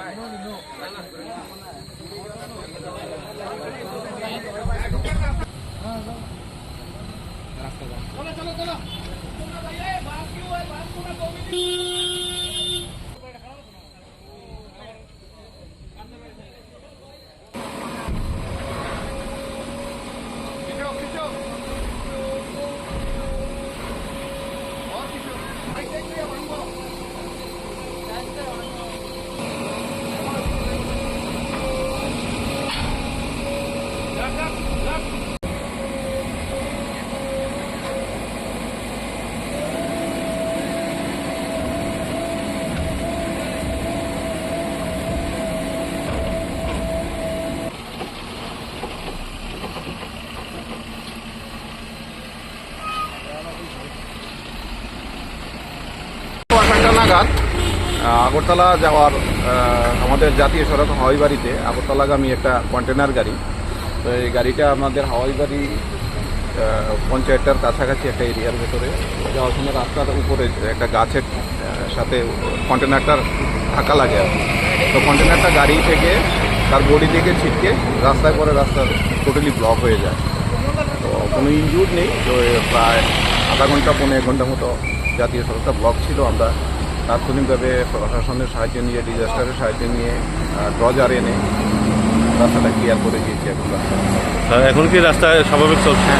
ચલો ચલો ચલો બાકી હોય બાકી আগরতলা যাওয়ার আমাদের জাতীয় সড়ক হয় বাড়িতে আগরতলাগামী একটা কন্টেনার গাড়ি। তো এই গাড়িটা আমাদের হাওয়াইবাড়ি আহ, পঞ্চায়েতটার কাছাকাছি একটা এরিয়ার ভেতরে। যাওয়ার সময় রাস্তার উপরে একটা গাছের সাথে কন্টেনারটার ধাক্কা লাগে আর তো কন্টেনারটা গাড়ি থেকে তার বডি থেকে ছিটকে রাস্তায় পরে রাস্তা টোটালি ব্লক হয়ে যায়। তো কোনো ইনজুর নেই। তো প্রায় আধা ঘণ্টা পনেরো এক ঘণ্টা মতো জাতীয় সড়কটা ব্লক ছিল। আমরা তাৎক্ষণিকভাবে প্রশাসনের সাহায্য নিয়ে ডিজাস্টারের সাহায্য নিয়ে ড্রজার এনে রাস্তাটা ক্লিয়ার করে দিয়েছি এখন রাস্তা এখন কি রাস্তায় স্বাভাবিক চলছে?